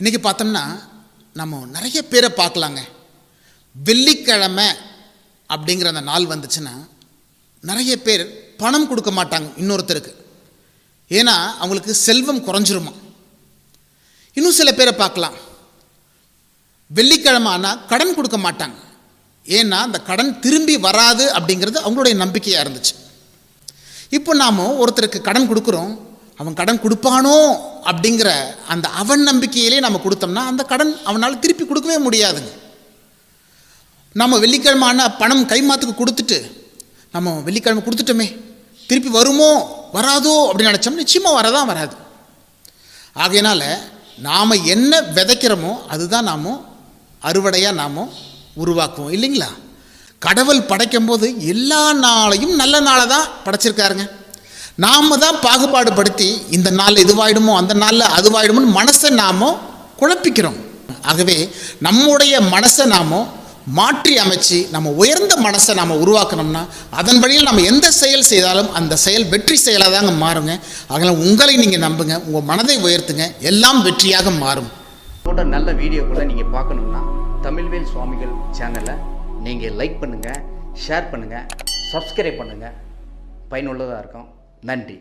இன்றைக்கி பார்த்தோம்னா நம்ம நிறைய பேரை பார்க்கலாங்க. வெள்ளிக்கிழமை அப்படிங்கிற அந்த நாள் வந்துச்சுன்னா நிறைய பேர் பணம் கொடுக்க மாட்டாங்க இன்னொருத்தருக்கு. ஏன்னா அவங்களுக்கு செல்வம் குறைஞ்சிருமா? இன்னும் சில பேரை பார்க்கலாம். வெள்ளிக்கிழமை ஆனால் கடன் கொடுக்க மாட்டாங்க. ஏன்னா அந்த கடன் திரும்பி வராது அப்படிங்கிறது அவங்களுடைய நம்பிக்கையாக இருந்துச்சு. இப்போ நாம் ஒருத்தருக்கு கடன் கொடுக்குறோம் அவன் கடன் கொடுப்பானோ அப்படிங்கிற அந்த அவன் நம்பிக்கையிலே நம்ம கொடுத்தோம்னா அந்த கடன் அவனால் திருப்பி கொடுக்கவே முடியாதுங்க. நம்ம வெள்ளிக்கிழமை ஆனால் பணம் கைமாத்துக்கு கொடுத்துட்டு நம்ம வெள்ளிக்கிழமை கொடுத்துட்டோமே திருப்பி வருமோ வராதோ அப்படின்னு நினச்சோம் நிச்சயமாக வரதான் வராது. ஆகையினால் நாம் என்ன விதைக்கிறோமோ அதுதான் நாம் அறுவடையாக நாம் உருவாக்குவோம் இல்லைங்களா? கடவுள் படைக்கும்போது எல்லா நாளையும் நல்ல நாளை தான் படைச்சிருக்காருங்க. நாம் தான் பாகுபாடு படுத்தி இந்த நாள் இதுவாயிடுமோ அந்த நாளில் அதுவாயிடுமோன்னு மனசை நாம் குழப்பிக்கிறோம். ஆகவே நம்முடைய மனசை நாம் மாற்றி அமைச்சு நம்ம உயர்ந்த மனசை நாம் உருவாக்கணும்னா அதன் வழியில் நம்ம எந்த செயல் செய்தாலும் அந்த செயல் வெற்றி செயலாக தாங்க மாறுங்க. அதனால் உங்களை நீங்கள் நம்புங்க உங்கள் மனதை உயர்த்துங்க எல்லாம் வெற்றியாக மாறும். போன்ற நல்ல வீடியோக்களை நீங்கள் பார்க்கணுன்னா தமிழ்வேல் சுவாமிகள் சேனலை நீங்கள் லைக் பண்ணுங்கள் ஷேர் பண்ணுங்கள் சப்ஸ்கிரைப் பண்ணுங்கள் பயனுள்ளதாக இருக்கும். நன்றி.